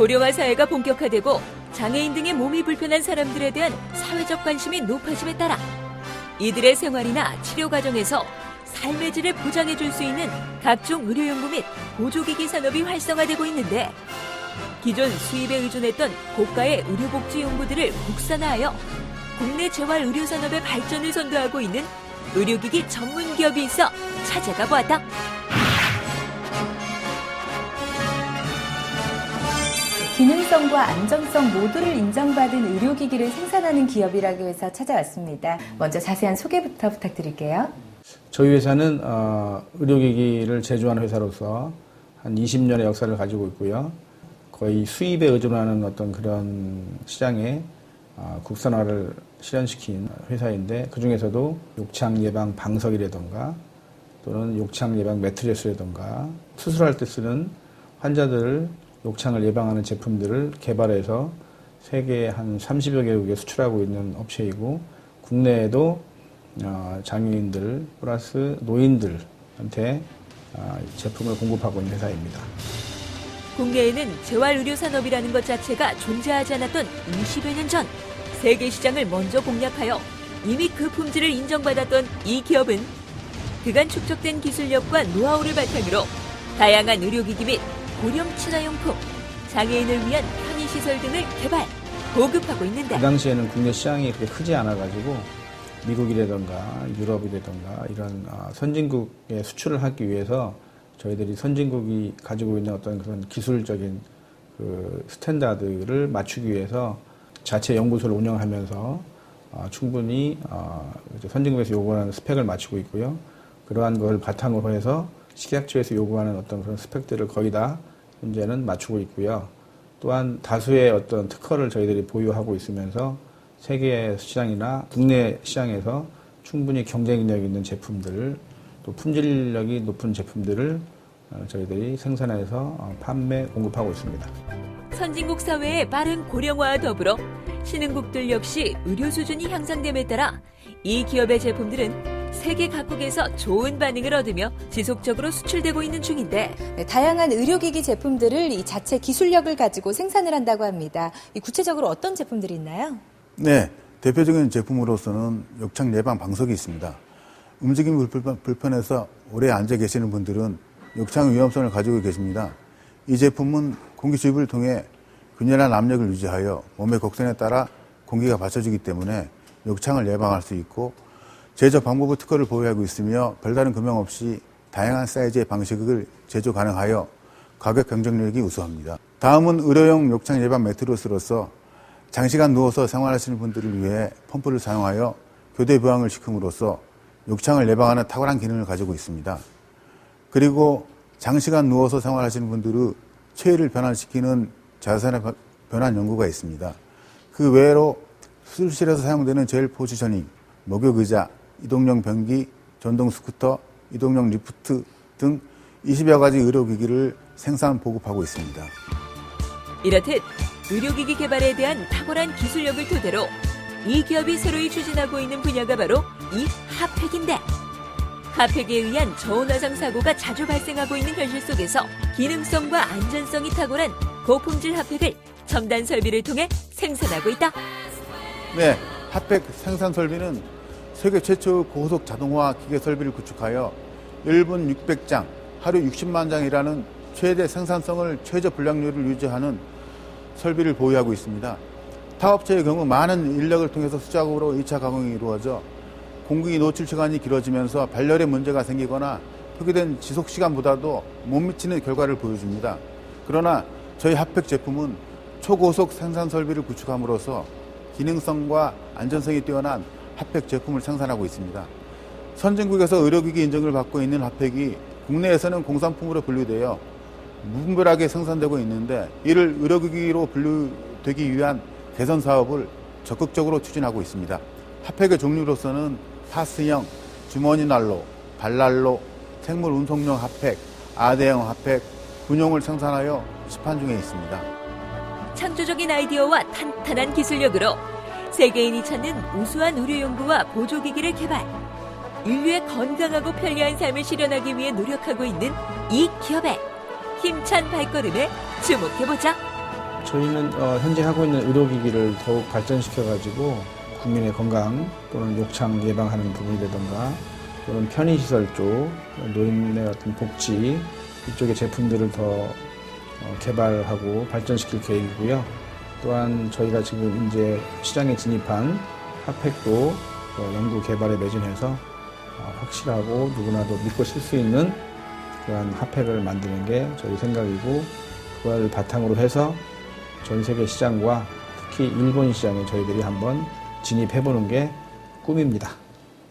고령화 사회가 본격화되고 장애인 등의 몸이 불편한 사람들에 대한 사회적 관심이 높아짐에 따라 이들의 생활이나 치료 과정에서 삶의 질을 보장해 줄 수 있는 각종 의료연구 및 보조기기 산업이 활성화되고 있는데 기존 수입에 의존했던 고가의 의료복지 연구들을 국산화하여 국내 재활 의료 산업의 발전을 선도하고 있는 의료기기 전문 기업이 있어 찾아가 보았다. 기능성과 안정성 모두를 인정받은 의료기기를 생산하는 기업이라고 해서 찾아왔습니다. 먼저 자세한 소개부터 부탁드릴게요. 저희 회사는 어, 의료기기를 제조하는 회사로서 한 20년의 역사를 가지고 있고요. 거의 수입에 의존하는 어떤 그런 시장에 어, 국산화를 실현시킨 회사인데 그 중에서도 욕창 예방 방석이라던가 또는 욕창 예방 매트리스라던가 수술할 때 쓰는 환자들 욕창을 예방하는 제품들을 개발해서 세계 한 30여 개국에 수출하고 있는 업체이고 국내에도 어, 장애인들 플러스 노인들한테 어, 제품을 공급하고 있는 회사입니다. 국내에는 재활의료산업이라는 것 자체가 존재하지 않았던 20여 년 전 세계 시장을 먼저 공략하여 이미 그 품질을 인정받았던 이 기업은 그간 축적된 기술력과 노하우를 바탕으로 다양한 의료기기 및 고령 친화용품, 장애인을 위한 편의시설 등을 개발, 보급하고 있는데 그 당시에는 국내 시장이 그렇게 크지 않아가지고 미국이라던가 유럽이라던가 이런 아, 선진국에 수출을 하기 위해서 저희들이 선진국이 가지고 있는 어떤 그런 기술적인 그 스탠다드를 맞추기 위해서 자체 연구소를 운영하면서 아, 충분히 아, 선진국에서 요구하는 스펙을 맞추고 있고요. 그러한 것을 바탕으로 해서 식약처에서 요구하는 어떤 그런 스펙들을 거의 다 현재는 맞추고 있고요. 또한 다수의 어떤 특허를 저희들이 보유하고 있으면서 세계 시장이나 국내 시장에서 충분히 경쟁력 있는 제품들을 또 품질력이 높은 제품들을 어, 저희들이 생산해서 어, 판매 공급하고 있습니다. 선진국 사회의 빠른 고령화와 더불어 신흥국들 역시 의료 수준이 향상됨에 따라 이 기업의 제품들은 세계 각국에서 좋은 반응을 얻으며 지속적으로 수출되고 있는 중인데 네, 다양한 의료기기 제품들을 이 자체 기술력을 가지고 생산을 한다고 합니다. 이 구체적으로 어떤 제품들이 있나요? 네, 대표적인 제품으로서는 욕창 예방 방석이 있습니다. 움직임이 불편, 불편해서 오래 앉아 계시는 분들은 욕창 위험성을 가지고 계십니다. 이 제품은 공기 주입을 통해 균열한 압력을 유지하여 몸의 곡선에 따라 공기가 받쳐주기 때문에 욕창을 예방할 수 있고 제조 방법의 특허를 보유하고 있으며 별다른 금형 없이 다양한 사이즈의 방식을 제조 가능하여 가격 경쟁력이 우수합니다. 다음은 의료용 욕창 예방 매트로스로서 장시간 누워서 생활하시는 분들을 위해 펌프를 사용하여 교대 보양을 시킴으로써 욕창을 예방하는 탁월한 기능을 가지고 있습니다. 그리고 장시간 누워서 생활하시는 분들의 체위를 변환시키는 자산의 변환 연구가 있습니다. 그 외로 수술실에서 사용되는 젤 포지셔닝, 목욕 의자, 이동용 변기, 전동 스쿠터, 이동용 리프트 등 20여 가지 의료기기를 생산 보급하고 있습니다. 이렇듯 의료기기 개발에 대한 탁월한 기술력을 토대로 이 기업이 새로이 추진하고 있는 분야가 바로 이 핫팩인데 핫팩에 의한 저온화상 사고가 자주 발생하고 있는 현실 속에서 기능성과 안전성이 탁월한 고품질 핫팩을 첨단 설비를 통해 생산하고 있다. 네, 핫팩 생산 설비는 세계 최초 고속 자동화 기계 설비를 구축하여 1분 600장, 하루 60만 장이라는 최대 생산성을 최저 불량률을 유지하는 설비를 보유하고 있습니다. 타 업체의 경우 많은 인력을 통해서 수작업으로 2차 가공이 이루어져 공기 노출 시간이 길어지면서 발열에 문제가 생기거나 표기된 지속 시간보다도 못 미치는 결과를 보여줍니다. 그러나 저희 핫팩 제품은 초고속 생산 설비를 구축함으로써 기능성과 안전성이 뛰어난 핫팩 제품을 생산하고 있습니다. 선진국에서 의료기기 인증을 받고 있는 핫팩이 국내에서는 공산품으로 분류되어 무분별하게 생산되고 있는데 이를 의료기기로 분류되기 위한 개선 사업을 적극적으로 추진하고 있습니다. 핫팩의 종류로서는 파스형, 주머니 난로, 발난로, 생물 운송용 핫팩, 아대형 핫팩, 군용을 생산하여 시판 중에 있습니다. 창조적인 아이디어와 탄탄한 기술력으로 세계인이 찾는 우수한 의료 연구와 보조기기를 개발, 인류의 건강하고 편리한 삶을 실현하기 위해 노력하고 있는 이 기업의 힘찬 발걸음에 주목해보자. 저희는 어, 현재 하고 있는 의료기기를 더욱 발전시켜가지고 국민의 건강 또는 욕창 예방하는 부분이라든가 또는 편의시설 쪽, 노인의 어떤 복지 이쪽의 제품들을 더 어, 개발하고 발전시킬 계획이고요. 또한 저희가 지금 이제 시장에 진입한 핫팩도 어, 연구 개발에 매진해서 어, 확실하고 누구나도 믿고 쓸 수 있는 그런 핫팩을 만드는 게 저희 생각이고 그걸 바탕으로 해서 전 세계 시장과 특히 일본 시장에 저희들이 한번 진입해 보는 게 꿈입니다.